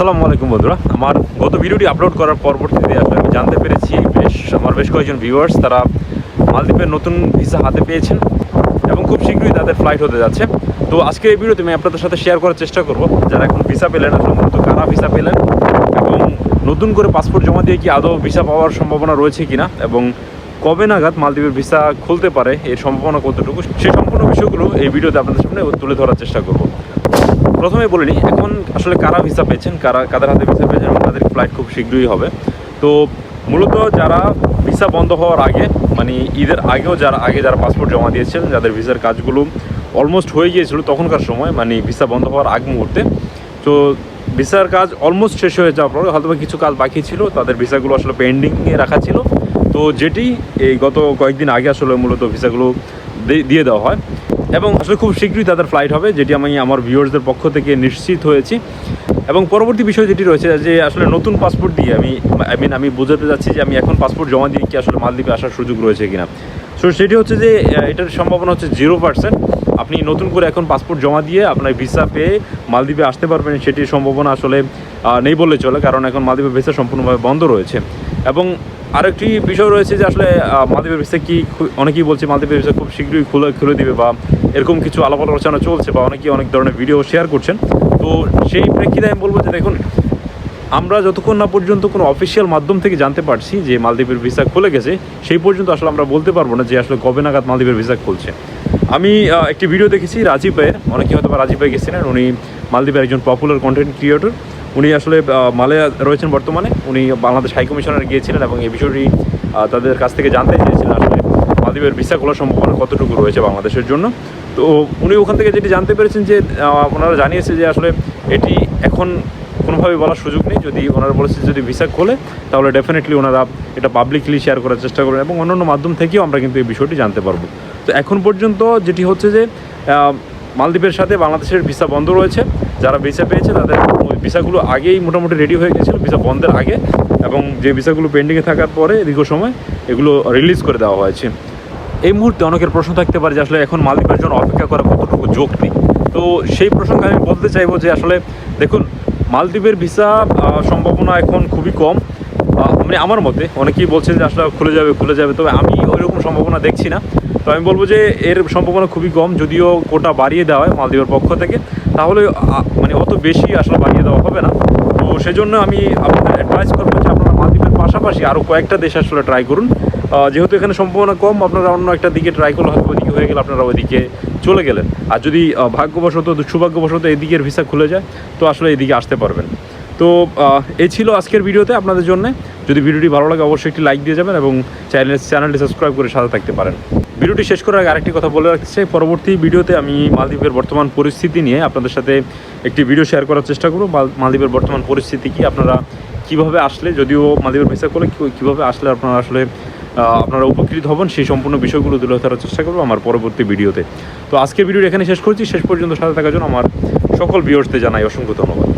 আসসালামু আলাইকুম বন্ধুরা। আমার গত ভিডিওটি আপলোড করার পরবর্তীতে আমি জানতে পেরেছি, বেশ আমার বেশ কয়েকজন ভিউয়ার্স তারা মালদ্বীপের নতুন ভিসা হাতে পেয়েছেন এবং খুব শীঘ্রই তাদের ফ্লাইট হতে যাচ্ছে। তো আজকে এই ভিডিওতে আমি আপনাদের সাথে শেয়ার করার চেষ্টা করব। যারা এখন ভিসা পেলেন, আসলে মূলত কারা ভিসা পেলেন এবং নতুন করে পাসপোর্ট জমা দিয়ে কি আদৌ ভিসা পাওয়ার সম্ভাবনা রয়েছে কিনা এবং কবে নাগাদ মালদ্বীপের ভিসা খুলতে পারে, এর সম্ভাবনা কতটুকু সেই সম্পূর্ণ বিষয়গুলো এই ভিডিওতে আপনাদের সামনে তুলে ধরার চেষ্টা করব। প্রথমে বলে নিই, এখন আসলে কারা ভিসা পেয়েছেন, কারা, কাদের হাতে ভিসা পেয়েছেন এবং তাদের ফ্লাইট খুব শীঘ্রই হবে। তো মূলত যারা ভিসা বন্ধ হওয়ার আগে মানে ঈদের আগেও যারা, আগে যারা পাসপোর্ট জমা দিয়েছিলেন, যাদের ভিসার কাজগুলো অলমোস্ট হয়ে গিয়েছিল তখনকার সময় মানে ভিসা বন্ধ হওয়ার আগ মুহূর্তে, তো ভিসার কাজ অলমোস্ট শেষ হয়ে যাওয়ার পরে হয়তো কিছু কাজ বাকি ছিল, তাদের ভিসাগুলো আসলে পেন্ডিংয়ে রাখা ছিল। তো যেটি এই গত কয়েকদিন আগে আসলে মূলত ভিসাগুলো দিয়ে- দেওয়া হয়। এবং আসলে খুব শীঘ্রই তাদের ফ্লাইট হবে, যেটি আমি আমার ভিউয়ার্সদের পক্ষ থেকে নিশ্চিত হয়েছি। এবং পরবর্তী বিষয় যেটি রয়েছে, যে আসলে নতুন পাসপোর্ট দিয়ে আমি আই মিন আমি বোঝাতে যাচ্ছি যে আমি এখন পাসপোর্ট জমা দিয়ে কি আসলে মালদ্বীপে আসার সুযোগ রয়েছে কিনা। সো সেটি হচ্ছে যে এটার সম্ভাবনা হচ্ছে জিরো পার্সেন্ট আপনি নতুন করে এখন পাসপোর্ট জমা দিয়ে আপনার ভিসা পেয়ে মালদ্বীপে আসতে পারবেন, সেটির সম্ভাবনা আসলে নেই বললে চলে, কারণ এখন মালদ্বীপের ভিসা সম্পূর্ণভাবে বন্ধ রয়েছে। এবং আরেকটি বিষয় রয়েছে যে, আসলে মালদ্বীপের ভিসা কি অনেকেই বলছে মালদ্বীপের ভিসা খুব শীঘ্রই খুলে খুলে দিবে বা এরকম কিছু আলাপ আলোচনা চলছে বা অনেকেই অনেক ধরনের ভিডিও শেয়ার করছেন। তো সেই প্রেক্ষিতে আমি বলব যে, দেখুন আমরা যতক্ষণ না পর্যন্ত কোনো অফিসিয়াল মাধ্যম থেকে জানতে পারছি যে মালদ্বীপের ভিসা খুলে গেছে, সেই পর্যন্ত আসলে আমরা বলতে পারব না যে আসলে কবে নাগাদ মালদ্বীপের ভিসা খুলছে। আমি একটি ভিডিও দেখেছি রাজীব ভাইয়ের। অনেকে হয়তো বা রাজীব ভাই গেছিলেন। উনি মালদ্বীপের একজন পপুলার কন্টেন্ট ক্রিয়েটর উনি আসলে মালয়ে রয়েছেন বর্তমানে। উনি বাংলাদেশ হাই কমিশনার গিয়েছিলেন এবং এই বিষয়টি তাদের কাছ থেকে জানতে চেয়েছিলেন আসলে মালদ্বীপের ভিসা খোলার সম্ভাবনা কতটুকু রয়েছে বাংলাদেশের জন্য। তো উনি ওখান থেকে যেটি জানতে পেরেছেন যে ওনারা জানিয়েছে যে আসলে এটি এখন কোনোভাবে বলার সুযোগ নেই। যদি ওনারা বলেছে যদি ভিসা খোলে, তাহলে ডেফিনেটলি ওনারা এটা পাবলিকলি শেয়ার করার চেষ্টা করবেন এবং অন্যান্য মাধ্যম থেকেও আমরা কিন্তু এই বিষয়টি জানতে পারব। তো এখন পর্যন্ত যেটি হচ্ছে যে মালদ্বীপের সাথে বাংলাদেশের ভিসা বন্ধ রয়েছে। যারা ভিসা পেয়েছে, তাদের ভিসাগুলো আগেই মোটামুটি রেডি হয়ে গেছিল, ভিসা বন্ধের আগে এবং যে ভিসাগুলো পেন্ডিংয়ে থাকার পরে দীর্ঘ সময় এগুলো রিলিজ করে দেওয়া হয়েছে। এই মুহূর্তে অনেকের প্রশ্ন থাকতে পারে যে আসলে এখন মালদ্বীপের জন্য অপেক্ষা করা কতটুকু যোগ নেই তো সেই প্রসঙ্গে আমি বলতে চাইব যে আসলে দেখুন মালদ্বীপের ভিসা সম্ভাবনা এখন খুবই কম। মানে আমার মতে, অনেকেই বলছেন যে আসলে খুলে যাবে খুলে যাবে, তবে আমি ওই রকম সম্ভাবনা দেখছি না। তো আমি বলব যে এর সম্ভাবনা খুবই কম, যদিও কোটা বাড়িয়ে দেওয়া হয় মালদ্বীপের পক্ষ থেকে। তাহলে মানে অত বেশি আসলে বাড়িয়ে দেওয়া হবে না। তো সেজন্য আমি আপনাদের অ্যাডভাইস করব যে পাশাপাশি আরও কয়েকটা দেশ আসলে ট্রাই করুন। যেহেতু এখানে সম্ভাবনা কম, আপনারা অন্য একটা দিকে ট্রাই করলে হয়তো ওইদিকে হয়ে গেলে আপনারা ওইদিকে চলে গেলেন। আর যদি ভাগ্যবশত সৌভাগ্যবশত এদিকের ভিসা খুলে যায়, তো আসলে এদিকে আসতে পারবেন। তো এই ছিল আজকের ভিডিওতে আপনাদের জন্য। যদি ভিডিওটি ভালো লাগে, অবশ্যই একটি লাইক দিয়ে যাবেন এবং চ্যানেল চ্যানেলটি সাবস্ক্রাইব করে সাথে থাকতে পারেন। ভিডিওটি শেষ করার আগে আরেকটি কথা বলে রাখতে চাই পরবর্তী ভিডিওতে আমি মালদ্বীপের বর্তমান পরিস্থিতি নিয়ে আপনাদের সাথে একটি ভিডিও শেয়ার করার চেষ্টা করব। মাল- মালদ্বীপের বর্তমান পরিস্থিতি কি, আপনারা কীভাবে আসলে, যদিও মালদ্বীপের ভিসা করলে কীভাবে আসলে আপনারা আসলে আপনারা উপকৃত হবেন, সেই সম্পূর্ণ বিষয়গুলো তুলে ধরার চেষ্টা করব আমার পরবর্তী ভিডিওতে। তো আজকের ভিডিও এখানে শেষ করছি। শেষ পর্যন্ত সাথে থাকার জন্য আমার সকল ভিউর্সদের জানাই অসংখ্য ধন্যবাদ।